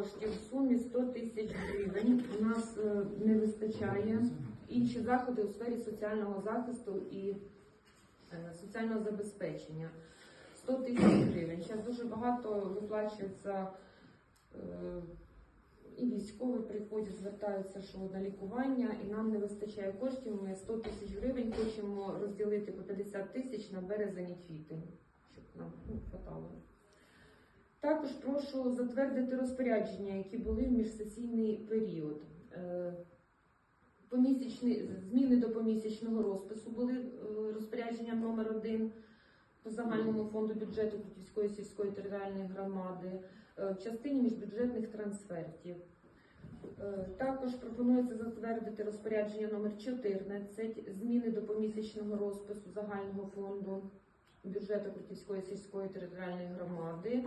коштів в сумі 100 тисяч гривень. У нас е, не вистачає інші заходи у сфері соціального захисту і е, соціального забезпечення. 100 тисяч гривень. Зараз дуже багато виплачується. е, І військові приходять, звертаються, що на лікування, і нам не вистачає коштів. Ми 100 тисяч гривень хочемо розділити по 50 тисяч на березень і квітень, щоб нам ну, хватало. Також прошу затвердити розпорядження, які були в міжсесійний період. Е, Помісячні зміни до помісячного розпису були е, розпорядження номер 1 по загальному фонду бюджету Кутівської сільської територіальної громади е, в частині міжбюджетних трансфертів. Також пропонується затвердити розпорядження номер 14 зміни до помісячного розпису загального фонду бюджету Крутівської сільської територіальної громади.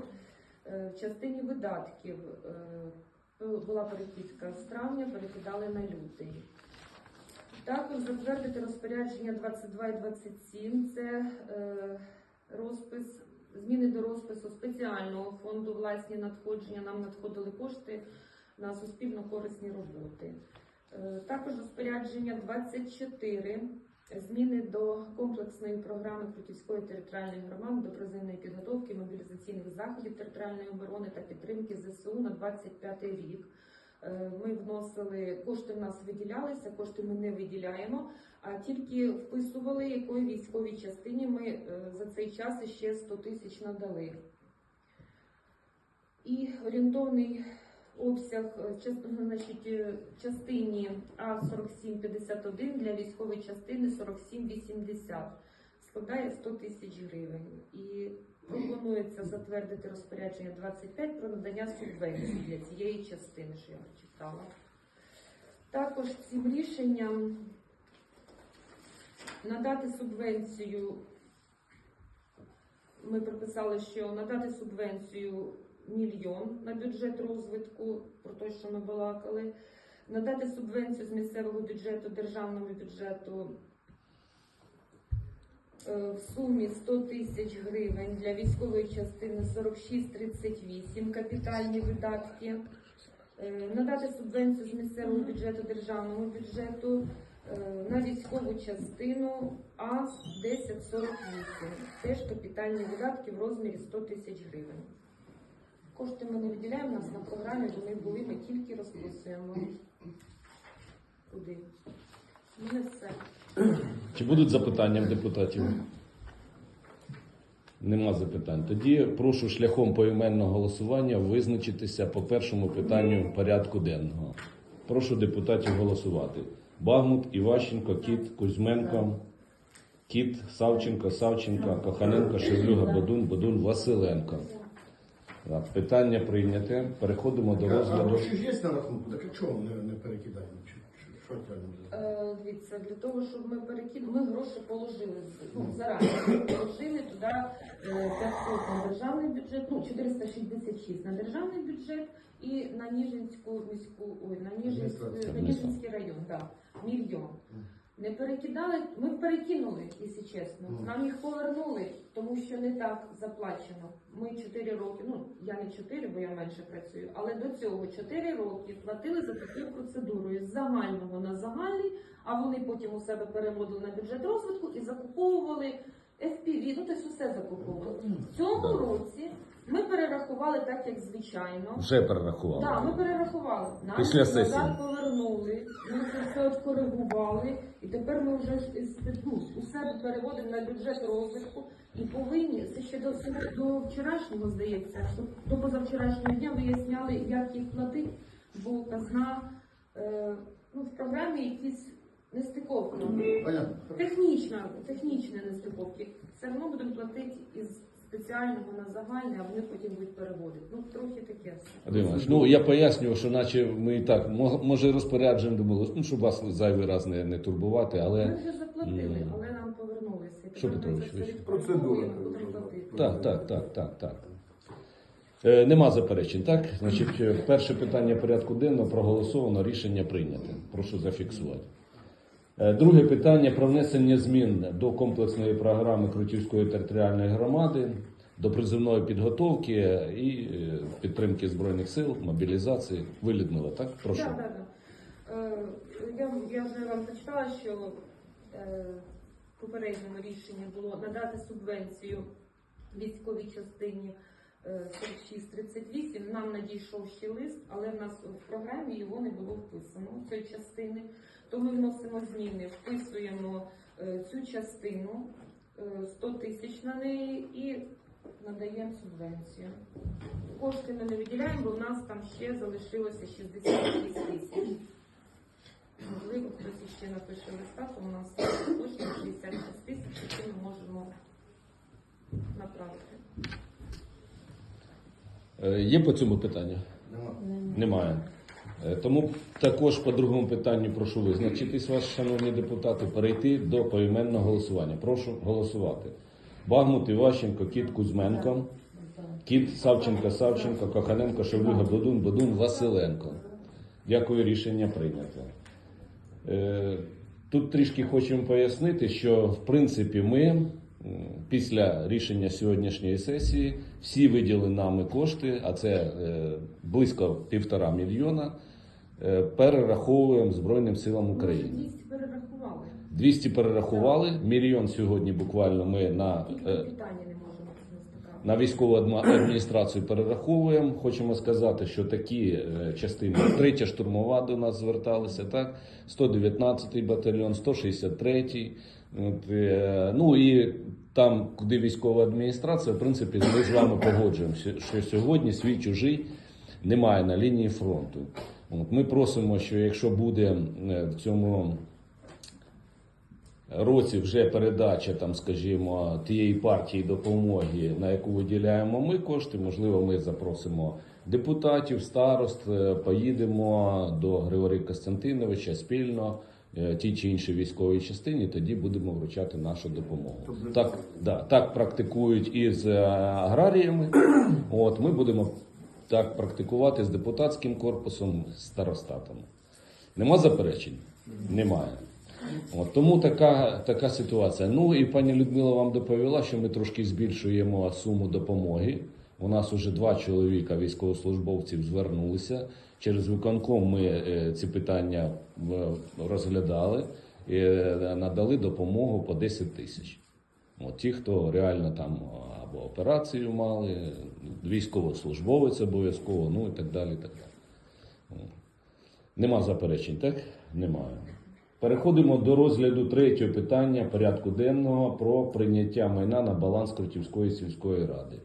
Е, В частині видатків е, була перекидка з травня, перекидали на лютий. Також затвердити розпорядження 22 і 27 це е, розпис, зміни до розпису спеціального фонду власні надходження. Нам надходили кошти на суспільно корисні роботи. Також розпорядження 24 зміни до комплексної програми Крутівської територіальної громади до призивної підготовки мобілізаційних заходів територіальної оборони та підтримки ЗСУ на 25 рік. Е, Ми вносили кошти в нас виділялися, кошти ми не виділяємо, а тільки вписували, якої військовій частині ми е, за цей час ще 100 тисяч надали. І орієнтовний обсяг е, значить, е, частині А4751 для військової частини 4780 складає 100 тисяч гривень. І пропонується затвердити розпорядження 25 про надання субвенцій для цієї частини, що я прочитала. Також цим рішенням надати субвенцію. Ми прописали, що надати субвенцію мільйон на бюджет розвитку, про те, що ми балакали, надати субвенцію з місцевого бюджету державному бюджету е, в сумі 100 тисяч гривень для військової частини 4638 капітальні видатки. Е, Надати субвенцію з місцевого бюджету державному бюджету е, на військову частину А 1048. Теж капітальні видатки в розмірі 100 тисяч гривень. Кошти ми не виділяємо, у нас на програмі вони були, ми тільки розписуємо. Куди? У мене все. Чи будуть запитання в депутатів? Нема запитань. Тоді прошу шляхом поіменного голосування визначитися по першому питанню порядку денного. Прошу депутатів голосувати. Багмут, Іващенко, Кіт, Кузьменко, Кіт, Савченко, Савченко, Коханенко, Шевлюга, Бодун, Бодун, Василенко. Так, Питання прийняте. Переходимо до А розгляду. гроші ж є на рахунку, так а чого не, не перекидаємо? Чи, чи, що тягнемо? Е, Дивіться, для того, щоб ми перекинули, ми гроші положили з- ну, зарані положили туди е, 500 на державний бюджет, ну 466 на державний бюджет і на Ніжинську міську, ой, на Ніжинську, Адміністрацію. на Ніжинський район, да, мільйон. Не перекидали, ми перекинули, якщо чесно. Нам їх повернули, тому що не так заплачено. Ми 4 роки, ну я не 4, бо я менше працюю, але до цього 4 роки платили за такою процедурою з загального на загальний, а вони потім у себе переводили на бюджет розвитку і закуповували FPV, ну тобто все закуповували. В цьому році ми перерахували так, як звичайно. Вже перерахували. Так, ми перерахували. Нам Після назад сесії. повернули, ми це все откоригували, і тепер ми вже ж із- ну, у себе переводимо на бюджет розвитку і повинні, це ще до, до вчорашнього, здається, що до позавчорашнього дня виясняли, як їх платити, бо казна е, ну, в програмі якісь нестиковки. Понятно. Технічна, технічні нестиковки. Все одно будемо платити із спеціального на загальне, а вони потім будуть переводити. Ну, трохи таке все. Іванович, ну я пояснював, що наче ми і так, мо- може розпорядження думали, ну, щоб вас зайвий раз не, не турбувати, Ми але вже заплатили, М. але нам повернулися. Що, Петрович, ви- відкоригуємо, Процедура. так, так, так, так, так. Е, нема заперечень, так? Значить, е, перше питання порядку денного проголосовано, рішення прийнято. Прошу зафіксувати. Е, Друге питання про внесення змін до комплексної програми Крутівської територіальної громади до призивної підготовки і е, підтримки збройних сил, мобілізації. Ви Людмила, так? Прошу. Так, так, так. Е, Я, я вже вам зачитала, що в попередньому рішенні було надати субвенцію військовій частині 4638. Нам надійшов ще лист, але в нас в програмі його не було вписано цієї частини. То ми вносимо зміни, вписуємо е, цю частину е, 100 тисяч на неї і надаємо субвенцію. Кошти ми не виділяємо, бо в нас там ще залишилося 66 тисяч. Можливо, хтось ще напише листа, то у нас точно 66 тисяч, які ми можемо направити. Е, Є по цьому питання? Нема. Немає. Е, Тому також по другому питанню прошу визначитись вас, шановні депутати, перейти до поіменного голосування. Прошу голосувати. Багмут, Іващенко, Кіт Кузьменко, Кіт Савченко, Савченко, Коханенко, Шевлюга, Бодун, Бодун, Василенко. Дякую, рішення прийнято. Е, Тут трішки хочемо пояснити, що в принципі ми після рішення сьогоднішньої сесії всі виділені нами кошти, а це е, близько півтора мільйона, е, перераховуємо Збройним силам України. 200 перерахували. 200 перерахували, мільйон сьогодні буквально ми на е, на військову адміністрацію перераховуємо. Хочемо сказати, що такі частини, третя штурмова до нас зверталися, так, 119-й батальйон, 163-й. От, е, ну і там, куди військова адміністрація, в принципі, ми з вами погоджуємося, що сьогодні свій чужий немає на лінії фронту. От, ми просимо, що якщо буде е, в цьому році вже передача, там, скажімо, тієї партії допомоги, на яку виділяємо ми кошти, можливо, ми запросимо депутатів, старост, е, поїдемо до Григорія Костянтиновича спільно. Е, Ті чи інші військовій частині, тоді будемо вручати нашу допомогу. Так, да, так практикують і з е, аграріями. От ми будемо так практикувати з депутатським корпусом, з старостатами. Нема заперечень? Немає. От, тому така, така ситуація. Ну і пані Людмила вам доповіла, що ми трошки збільшуємо суму допомоги. У нас вже два чоловіка військовослужбовців звернулися. Через виконком ми е, ці питання розглядали і е, надали допомогу по 10 тисяч. От, ті, хто реально там або операцію мали, військовослужбовець обов'язково, ну і так далі. Так далі. Нема заперечень, так? Немає. Переходимо до розгляду третього питання порядку денного про прийняття майна на баланс Крутівської сільської ради.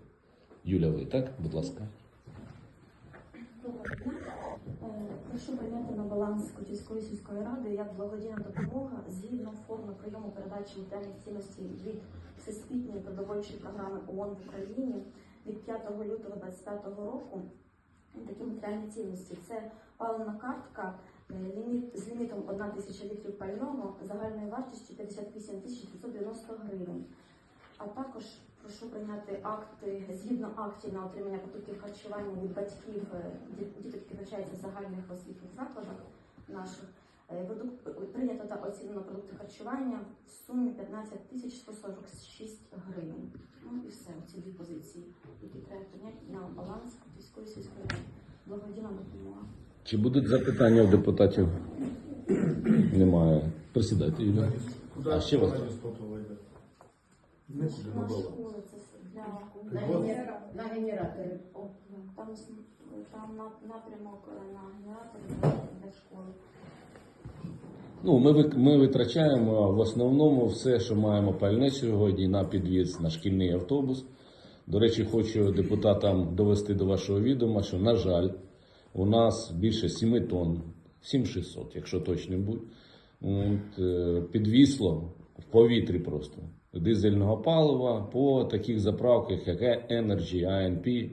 Юля, ви так? Будь ласка. Е, Прошу прийняти на баланс Котівської сільської ради як благодійна допомога згідно форми прийому передачі матеріальних цінностей від Всесвітньої продовольчої програми ООН в Україні від 5 лютого 2025 року. Такі матеріальні цінності це паливна картка е, з лімітом 1 тисяча літрів пального загальною вартістю 58 тисяч 590 гривень. А також прошу прийняти акти згідно актів на отримання продуктів харчування від батьків е, діток, які навчаються в загальних освітніх закладах наших. Е, продукт- Прийнято та оцінено продукти харчування в сумі 15 тисяч 146 гривень. Ну і все, ці дві позиції, які треба прийняти на баланс сільської ради. Благодійна допомога. Чи будуть запитання у депутатів? Немає. Присідайте, Юля. А ще вас? Не На було. На генера- На генераторі. Там, там напрямок на генераторі для школи. Ну, ми, ми витрачаємо в основному все, що маємо пальне сьогодні на підвіз на шкільний автобус. До речі, хочу депутатам довести до вашого відома, що, на жаль, у нас більше 7 тонн, 7600, якщо точним будь, е, підвісло в повітрі просто дизельного палива по таких заправках, як Energy, ANP.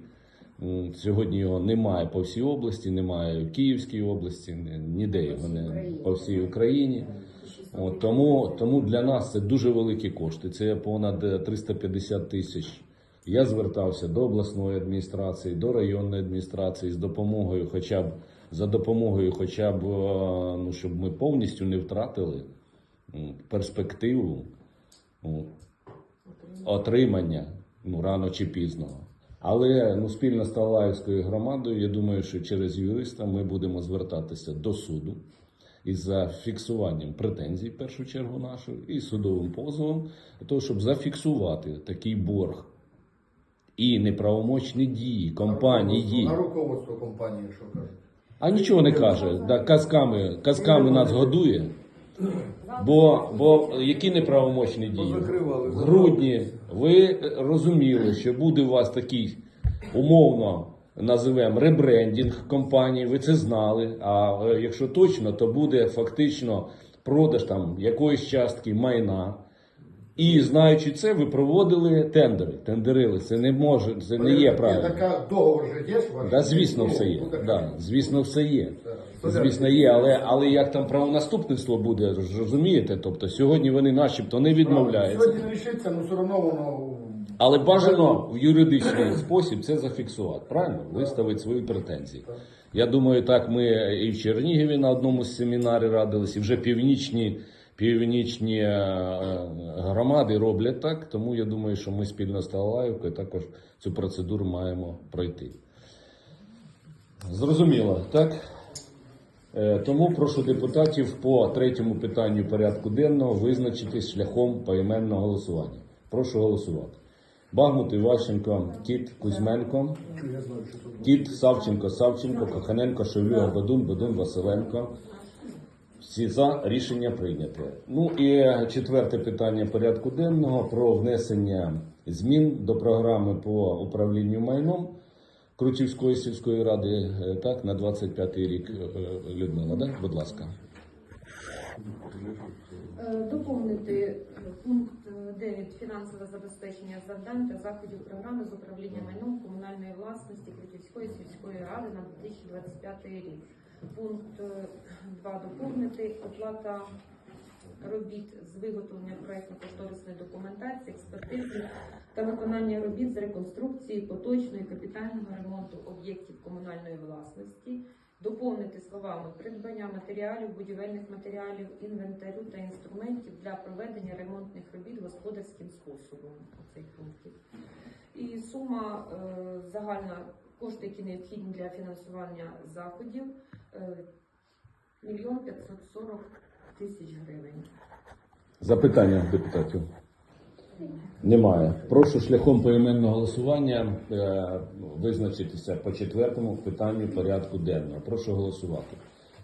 Сьогодні його немає по всій області, немає в Київській області, ніде його не по всій Україні. От, тому, тому для нас це дуже великі кошти. Це понад е, 350 тисяч. Я звертався до обласної адміністрації, до районної адміністрації з допомогою, хоча б за допомогою, хоча б е, ну, щоб ми повністю не втратили перспективу м, отримання ну, рано чи пізно. Але ну, спільно з Талаївською громадою, я думаю, що через юриста ми будемо звертатися до суду із зафіксуванням претензій, в першу чергу нашої, і судовим позовом, для того, щоб зафіксувати такий борг і неправомочні дії компанії. На руководство компанії, що кажуть. А нічого не каже. Да, казками, казками нас годує. Бо, бо які неправомочні дії? В грудні ви розуміли, що буде у вас такий умовно називаємо ребрендінг компанії, ви це знали. А е, якщо точно, то буде фактично продаж там якоїсь частки майна. І знаючи це, ви проводили тендери. Тендерили. Це не може, це не є правильно. Така договор же є ж? Да, звісно, Ну, все є. Да, звісно, все є. Звісно, є, але, але як там правонаступництво буде, розумієте? Тобто сьогодні вони начебто не відмовляються. Сьогодні не рішиться, але все одно воно. Але бажано в юридичний спосіб це зафіксувати, правильно? Виставити свої претензії. Я думаю, так ми і в Чернігові на одному з семінарів радились, і вже північні, північні е, е, громади роблять так. Тому я думаю, що ми спільно з Талаївкою також цю процедуру маємо пройти. Зрозуміло, так? Е, Тому прошу депутатів по третьому питанню порядку денного визначитись шляхом поіменного голосування. Прошу голосувати. Багмут Іващенко, Кіт Кузьменко. Кіт Савченко, Савченко, Коханенко, Шевлюга, Бадун, Бадун, Василенко. Всі за рішення прийняте. Ну і четверте питання порядку денного про внесення змін до програми по управлінню майном Крутівської сільської ради е, так на 25 рік. Е, е, Людмила, да? будь ласка. Доповнити пункт е, 9 фінансове забезпечення завдань та заходів програми з управління майном комунальної власності Крутівської сільської ради на 2025 рік. Пункт 2 доповнити оплата робіт з виготовлення проєктно-кошторисної документації, експертизи та виконання робіт з реконструкції поточного і капітального ремонту об'єктів комунальної власності доповнити словами придбання матеріалів, будівельних матеріалів, інвентарю та інструментів для проведення ремонтних робіт господарським способом. Цей пункт. І сума е, загальна кошти, які необхідні для фінансування заходів, е, мільйон 540 тисяч гривень. Запитання депутатів. Немає. Прошу шляхом поіменного голосування е, визначитися по четвертому питанню порядку денного. Прошу голосувати.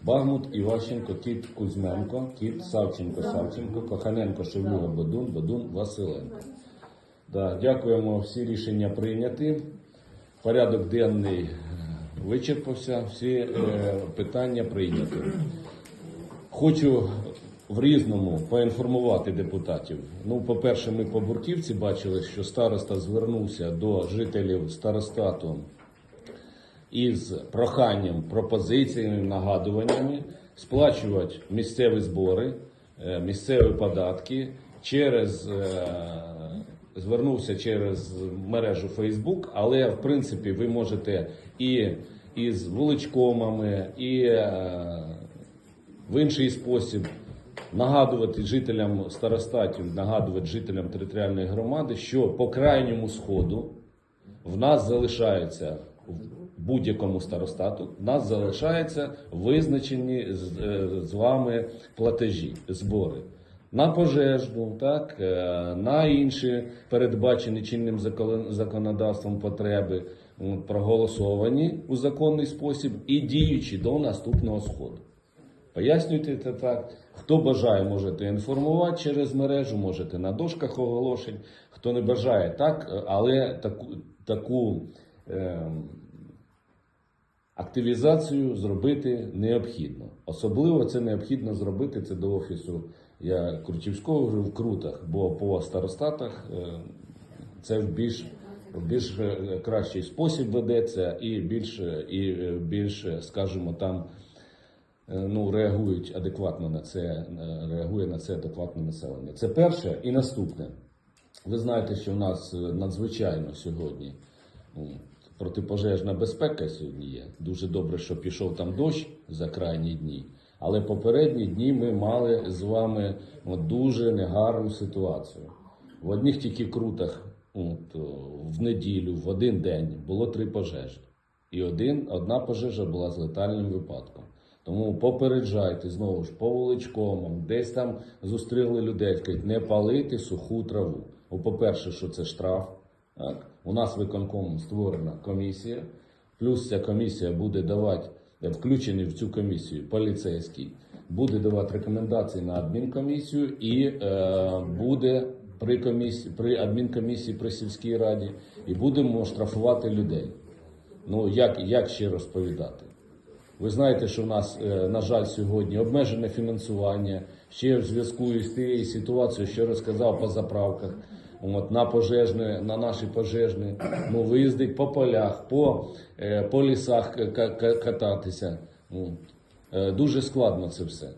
Багмут, Іващенко, Кіт Кузьменко, Кіт Савченко, Савченко, Коханенко, Шевлюга, Бодун, Бодун, Василенко. Да, дякуємо. Всі рішення прийняті. Порядок денний е, вичерпався. Всі е, питання прийняті. Хочу в різному поінформувати депутатів. Ну, по-перше, ми по Бурківці бачили, що староста звернувся до жителів старостату із проханням, пропозиціями, нагадуваннями сплачувати місцеві збори, е, місцеві податки через. е, Звернувся через мережу Facebook, але в принципі ви можете і із вуличкомами, і е, в інший спосіб нагадувати жителям старостатів, нагадувати жителям територіальної громади, що по крайньому сходу в нас залишаються в будь-якому старостату, в нас залишаються визначені з, е, з вами платежі, збори. На пожежну, так, е, на інші передбачені чинним законодавством потреби, проголосовані у законний спосіб і діючі до наступного сходу. Пояснюйте це так. Хто бажає, можете інформувати через мережу, можете на дошках оголошень. Хто не бажає, так, але таку, таку ем, активізацію зробити необхідно. Особливо це необхідно зробити це до офісу я Крутівського вже в Крутах, бо по старостатах е, це в більш, в більш е, кращий спосіб ведеться і більш, е, і е, більш, е, скажімо, там е, ну, реагують адекватно на це, е, реагує на це адекватне населення. Це перше і наступне. Ви знаєте, що в нас е, надзвичайно сьогодні ну, протипожежна безпека сьогодні є. Дуже добре, що пішов там дощ за крайні дні. Але попередні дні ми мали з вами дуже негарну ситуацію. В одних тільки крутах от, в неділю, в один день було три пожежі. І один, одна пожежа була з летальним випадком. Тому попереджайте знову ж по вуличкомам, десь там зустріли людей, кажуть, не палити суху траву. О, по-перше, що це штраф. Так? У нас виконком створена комісія, плюс ця комісія буде давати, е, включений в цю комісію поліцейський, буде давати рекомендації на адмінкомісію і е, буде при комісії, при адмінкомісії при сільській раді, і будемо штрафувати людей. Ну як, як ще розповідати? Ви знаєте, що в нас, е, на жаль, сьогодні обмежене фінансування ще в зв'язку з тією ситуацією, що розказав по заправках. От, на пожежне, на наші пожежні, ну, виїздить по полях, по, е, по лісах кататися. Е, дуже складно це все.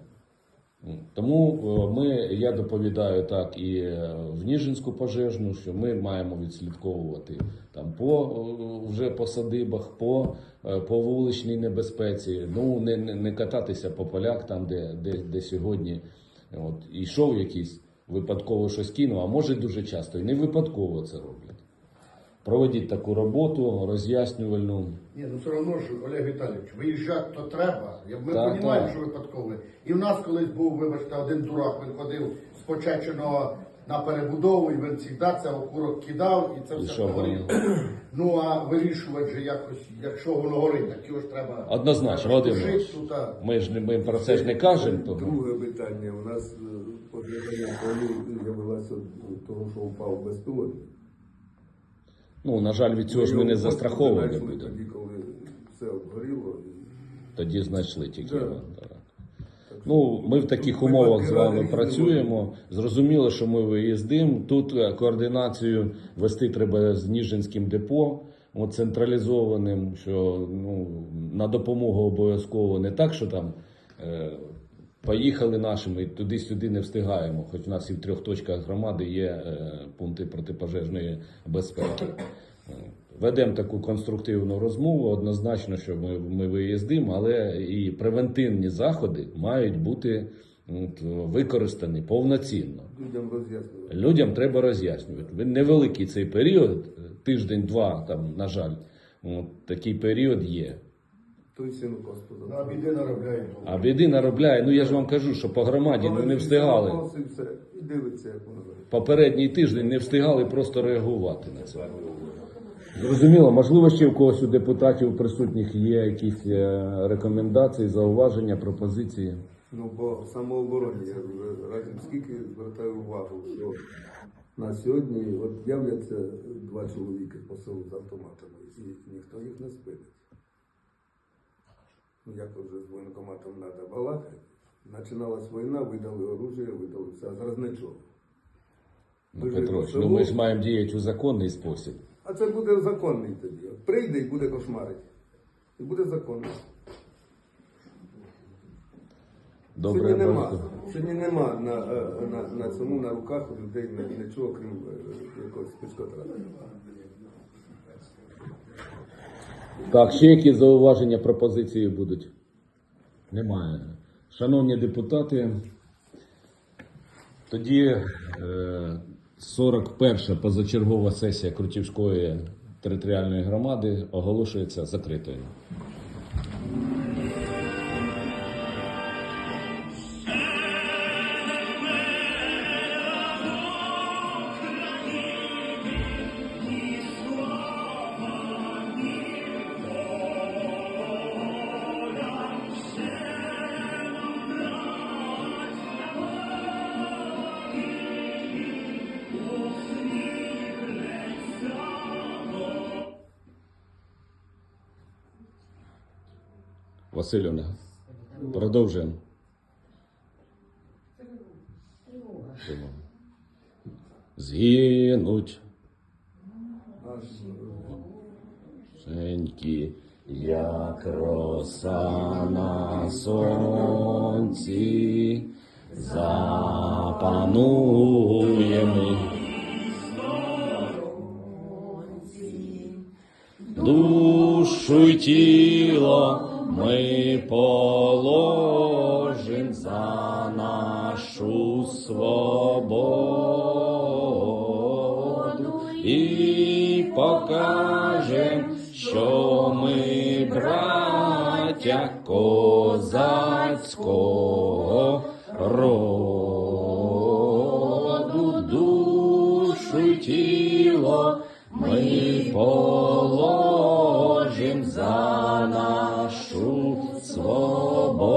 Тому е, ми, я доповідаю так і е, в Ніжинську пожежну, що ми маємо відслідковувати там по е, вже по садибах, по, по вуличній небезпеці. Ну не, не, кататися по полях, там де, де, де сьогодні от, йшов якийсь випадково щось кинув, а може дуже часто і не випадково це роблять. Проводіть таку роботу роз'яснювальну. Ні, ну все одно ж, Олег Віталійович, виїжджати то треба. Ми Так, розуміємо, так. що випадково. І в нас колись був, вибачте, один дурак, він ходив з почеченого на перебудову, і він завжди це окурок кидав, і це І все що горіло. Ну а вирішувати же якось, якщо воно горить, так його ж треба. Однозначно, треба Володимир тушити, Іванович. тут, а- Ми ж не ми про це ж не кажемо. Тому. Друге питання. У нас е, коли з'явилося того, що впав безпілотник. Ну, на жаль, від цього ж ми не його застраховувати знайшли будемо. Тоді, коли все обгоріло. Тоді знайшли тільки. Його. Ну, ми в таких умовах з вами працюємо. Зрозуміло, що ми виїздимо. Тут е, координацію вести треба з Ніжинським депо, от централізованим, що ну, на допомогу обов'язково не так, що там е, поїхали нашими і туди-сюди не встигаємо. Хоч в нас і в трьох точках громади є е, пункти протипожежної безпеки. Е, Ведемо таку конструктивну розмову. Однозначно, що ми, ми виїздимо, але і превентивні заходи мають бути використані повноцінно. Людям роз'яснювати. Людям треба роз'яснювати. Він Невеликий цей період, тиждень-два, там, на жаль, от, такий період є. Той син Господа. Ну, а біди наробляють. А біди наробляє. Ну я ж вам кажу, що по громаді ну, не встигали. І дивиться, як воно. Попередній тиждень не встигали просто реагувати на це. Зрозуміло, можливо, ще в когось у депутатів присутніх є якісь е, рекомендації, зауваження, пропозиції. Ну, по самообороні я вже разом скільки звертаю увагу, що на сьогодні от являться два чоловіки по селу з автоматами, і ніхто їх не спинить. Ну, як вже з воєнкоматом треба балакати. Починалась війна, видали оружие, видали все, а зараз нічого. Ну, Петрович, ну ми ж маємо діяти у законний спосіб. А це буде законний тоді. Прийде і буде кошмарити. І буде законний. Добре, Сьогодні нема. Сьогодні нема на, е, на, на цьому на руках у людей нічого, крім е, якогось спецкотрата. Так, ще які зауваження, пропозиції будуть? Немає. Шановні депутати, тоді е, 41 позачергова сесія Крутівської територіальної громади оголошується закритою. Згинуть. Женьки, як роса на сонці, запануємо. Душу й тіло ми положим за нашу свободу браття козацького роду, душу тіло ми положим за нашу свободу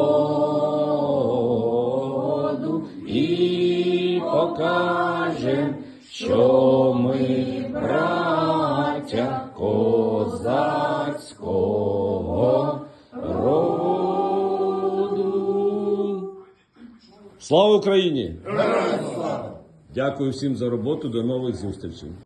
і покажем, що Слава Україні! Дякую всім за роботу. До нових зустрічей.